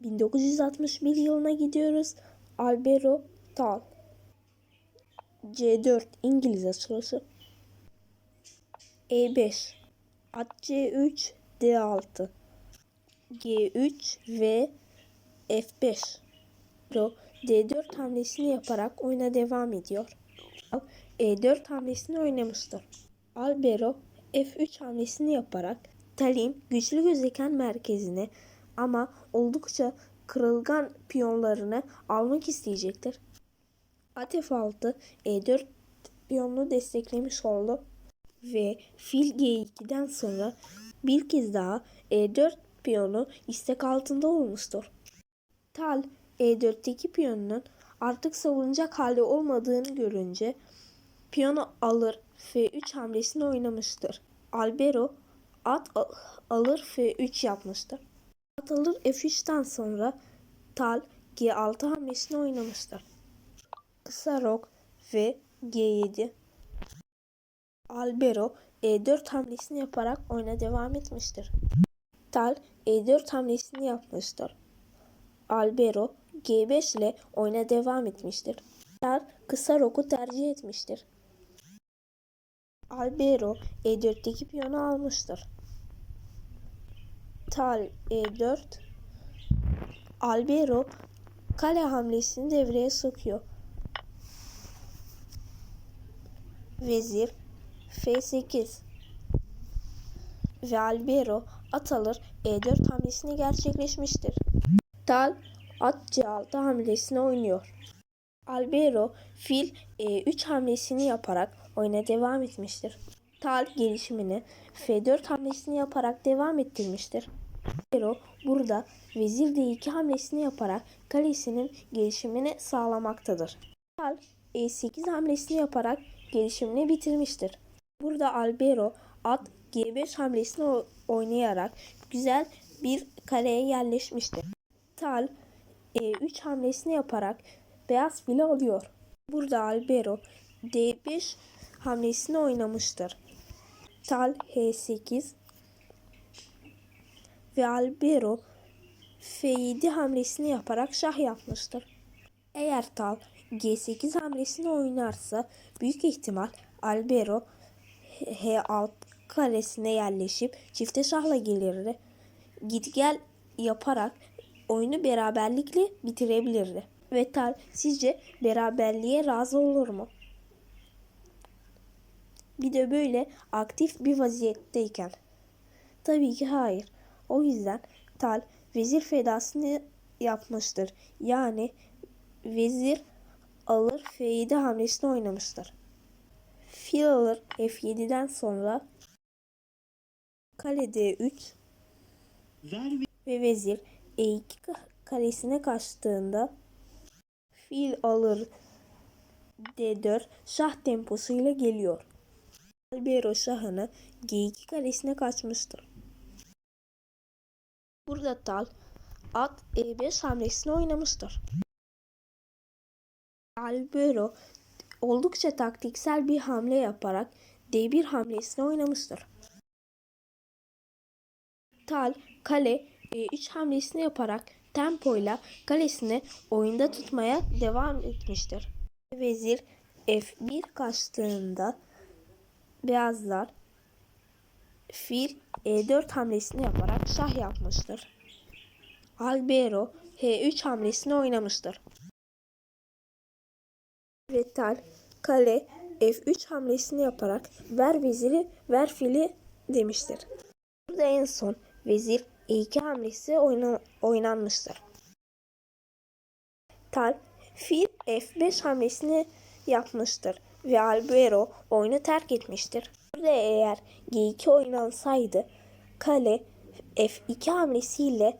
1961 yılına gidiyoruz. Albero Tal. C4 İngiliz açılışı. E5 At C3 D6 G3 ve F5 Ro D4 hamlesini yaparak oyuna devam ediyor. Al E4 hamlesini oynamıştır. Albero F3 hamlesini yaparak Talim güçlü gözüken merkezine ama oldukça kırılgan piyonlarını almak isteyecektir. At F6 E4 piyonunu desteklemiş oldu ve fil G2'den sonra bir kez daha E4 piyonu istek altında olmuştur. Tal E4'teki piyonunun artık savunacak halde olmadığını görünce piyonu alır F3 hamlesini oynamıştır. Albero at al- alır F3 yapmıştır. At alır F3'ten sonra Tal G6 hamlesini oynamıştır. Kısa rok ve G7 Albero E4 hamlesini yaparak oyuna devam etmiştir. Tal E4 hamlesini yapmıştır. Albero G5 ile oyuna devam etmiştir. Tal kısa roku tercih etmiştir. Albero E4'teki piyonu almıştır. Tal E4 Albero kale hamlesini devreye sokuyor. Vezir F8 ve Albero at alır E4 hamlesini gerçekleşmiştir. Tal at C6 hamlesini oynuyor. Albero fil E3 hamlesini yaparak oyuna devam etmiştir. Tal gelişimini F4 hamlesini yaparak devam ettirmiştir. Albero burada vezir D2 hamlesini yaparak kalesinin gelişimini sağlamaktadır. Tal E8 hamlesini yaparak gelişimini bitirmiştir. Burada Albero at G5 hamlesini oynayarak güzel bir kareye yerleşmiştir. Tal E3 hamlesini yaparak beyaz fili alıyor. Burada Albero D5 hamlesini oynamıştır. Tal H8 ve Albero F7 hamlesini yaparak şah yapmıştır. Eğer Tal G8 hamlesini oynarsa büyük ihtimal Albero H6 karesine yerleşip çifte şahla gelirdi. Git gel yaparak oyunu beraberlikle bitirebilirdi. Ve Tal sizce beraberliğe razı olur mu? Bir de böyle aktif bir vaziyetteyken. Tabii ki hayır. O yüzden Tal vezir fedasını yapmıştır. Yani vezir alır F7 hamlesini oynamıştır. Fil alır F7'den sonra kale D3 Ver ve vezir E2 ka- karesine kaçtığında fil alır D4 şah temposuyla geliyor. Albero şahını G2 karesine kaçmıştır. Burada Tal at E5 hamlesini oynamıştır. Albero oldukça taktiksel bir hamle yaparak D1 hamlesini oynamıştır. Tal kale E3 hamlesini yaparak tempoyla kalesini oyunda tutmaya devam etmiştir. Vezir F1 kaçtığında beyazlar fil E4 hamlesini yaparak şah yapmıştır. Albero H3 hamlesini oynamıştır. Ve Tal kale F3 hamlesini yaparak ver veziri ver fili demiştir. Burada en son vezir E2 hamlesi oyna- oynanmıştır. Tal fil F5 hamlesini yapmıştır ve Albero oyunu terk etmiştir. Burada eğer G2 oynansaydı kale F2 hamlesiyle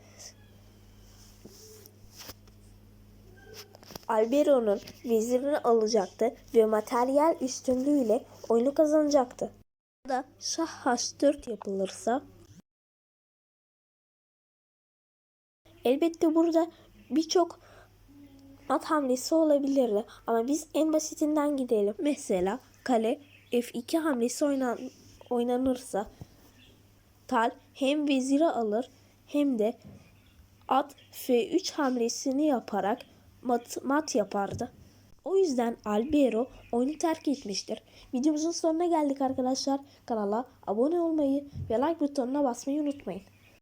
Albero'nun vezirini alacaktı ve materyal üstünlüğüyle oyunu kazanacaktı. Da şah H4 yapılırsa elbette burada birçok at hamlesi olabilirdi ama biz en basitinden gidelim. Mesela kale F2 hamlesi oynan, oynanırsa Tal hem veziri alır hem de at F3 hamlesini yaparak mat, mat yapardı. O yüzden Albero oyunu terk etmiştir. Videomuzun sonuna geldik arkadaşlar. Kanala abone olmayı ve like butonuna basmayı unutmayın.